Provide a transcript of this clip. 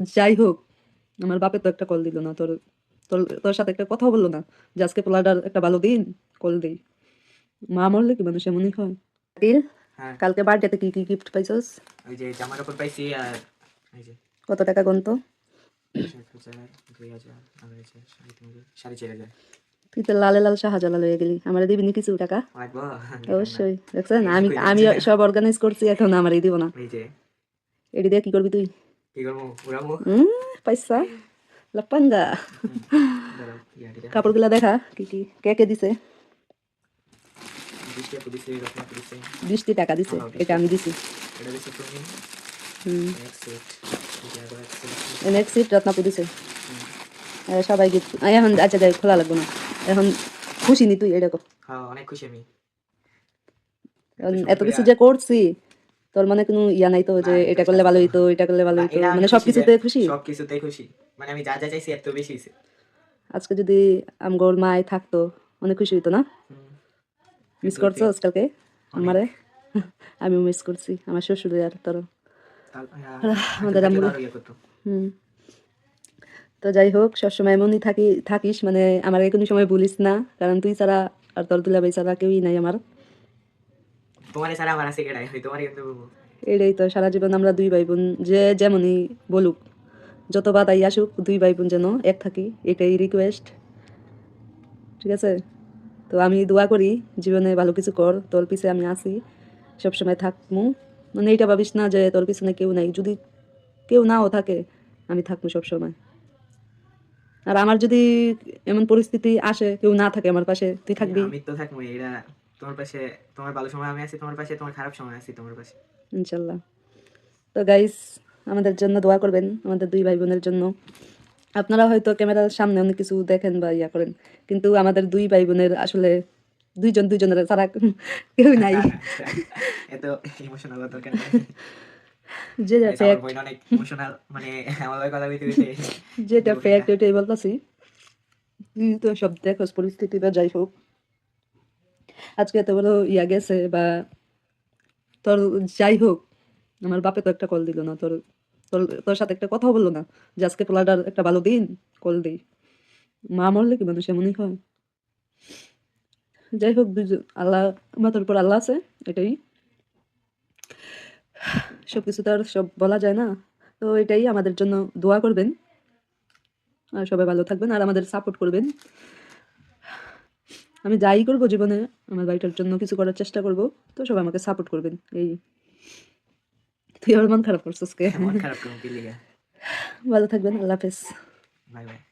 যাই হোক আমার বাপে তো একটা কল দিল না তোর তোর তোর সাথে একটা কথা বলল না যে আজকে পোলাটার একটা ভালো দিন কল দেই। মা মরলে কি মানুষ এমনই হয়? দিল হ্যাঁ। কালকে বার্থডেতে কি কি গিফট পাইছস? ওই যে জামা কাপড় পাইছি আর এই যে কত টাকা গন্ত? তুই তো লালে লাল সাহায্য লয়ে গেলি আমার দিবি নি কিছু টাকা? অবশ্যই দেখছেন? আমি আমি সব অর্গানাইজ করছি এখন আমার দিব না। এই যে। এটি দিয়ে কি করবি তুই? লাপাঙ্গা কাপড়গুলা দেখা কি কি কে কে দিছে টাকা দিছে এটা আমি দিছি এটা নেক্সট সেট এটা রত্নাপুর সবাই গিফট এখন আচ্ছা যাই খোলা লাগবে না এখন খুশি নি তুই এরকম অনেক খুশি আমি এত কিছু যে করছি তোর মানে কোনো ইয়া নাই তো যে এটা করলে ভালো হইতো এটা করলে ভালো হইতো? আমি মানে খুশি সবকিছুতে খুশি? সবকিছুতেই খুশি। মানে আমি যা যা চাইছি এত বেশি হয়েছে আজকে যদি আমগোর মায় থাকতো অনেক খুশি হইতো না? মিস করছ আজকালকে? আমারে? আমিও মিস করছি আমার শ্বশুর আর তোর। আমাদের আম্মু হুম। তো যাই হোক সবসময় এমনই থাকি থাকিস মানে আমার কোনো সময় বলিস না কারণ তুই ছাড়া আর তোর দুলাভাই ছাড়া কেউই নাই আমার। তোমার ছাড়া আমার আছে কেডাই হয় কিন্তু বলব। এটাই তো সারা জীবন আমরা দুই ভাই বোন যে যেমনই বলুক যত বাধাই আসুক দুই ভাই বোন যেন এক থাকি এটাই রিকোয়েস্ট ঠিক আছে? তো আমি দোয়া করি জীবনে ভালো কিছু কর তোর পিছে আমি আসি সবসময় থাকমু। মানে এইটা ভাবিস না যে তোর পিছনে কেউ নাই যদি কেউ নাও থাকে আমি থাকব সবসময়। আর আমার যদি এমন পরিস্থিতি আসে কেউ না থাকে আমার পাশে তুই থাকবি? আমি তো থাকব এটা তোমার পাশে তোমার ভালো সময় আমি আছি তোমার পাশে তোমার খারাপ সময় আছি তোমার পাশে। ইনশাল্লাহ। তো গাইস আমাদের জন্য দোয়া করবেন আমাদের দুই ভাই বোনের জন্য। আপনারা হয়তো ক্যামেরার সামনে অনেক কিছু দেখেন বা ইয়া করেন কিন্তু আমাদের দুই ভাই বোনের আসলে দুইজন দুইজনের ছাড়া কেউ নাই। এত ইমোশনাল দরকার যে ফ্যাক্ট অনেক ইমোশনাল মানে আমার কথা বলতে যেটা ফ্যাক্ট ওইটাই বলতেছি। তুই তো সব দেখোস পরিস্থিতি বা যাই হোক। আজকে এত বড় ইয়া গেছে বা তোর যাই হোক, আমার বাপে তো একটা কল দিল না, তোর তোর তোর সাথে একটা কথাও বলল না যে আজকে পোলাটার একটা ভালো দিন কল দিই। মা মরলে কি মানুষ এমনই হয়? যাই হোক দুজন আল্লাহ মাথার উপর আল্লাহ আছে, এটাই। সব কিছু তো আর সব বলা যায় না, তো এটাই আমাদের জন্য দোয়া করবেন। আর সবাই ভালো থাকবেন, আর আমাদের সাপোর্ট করবেন। আমি যাই করব জীবনে আমার বাড়িটার জন্য কিছু করার চেষ্টা করব তো সবাই আমাকে সাপোর্ট করবেন এই। তুই আমার মন খারাপ করছিস কে? ভালো থাকবেন আল্লাহ হাফেজ। Bye bye.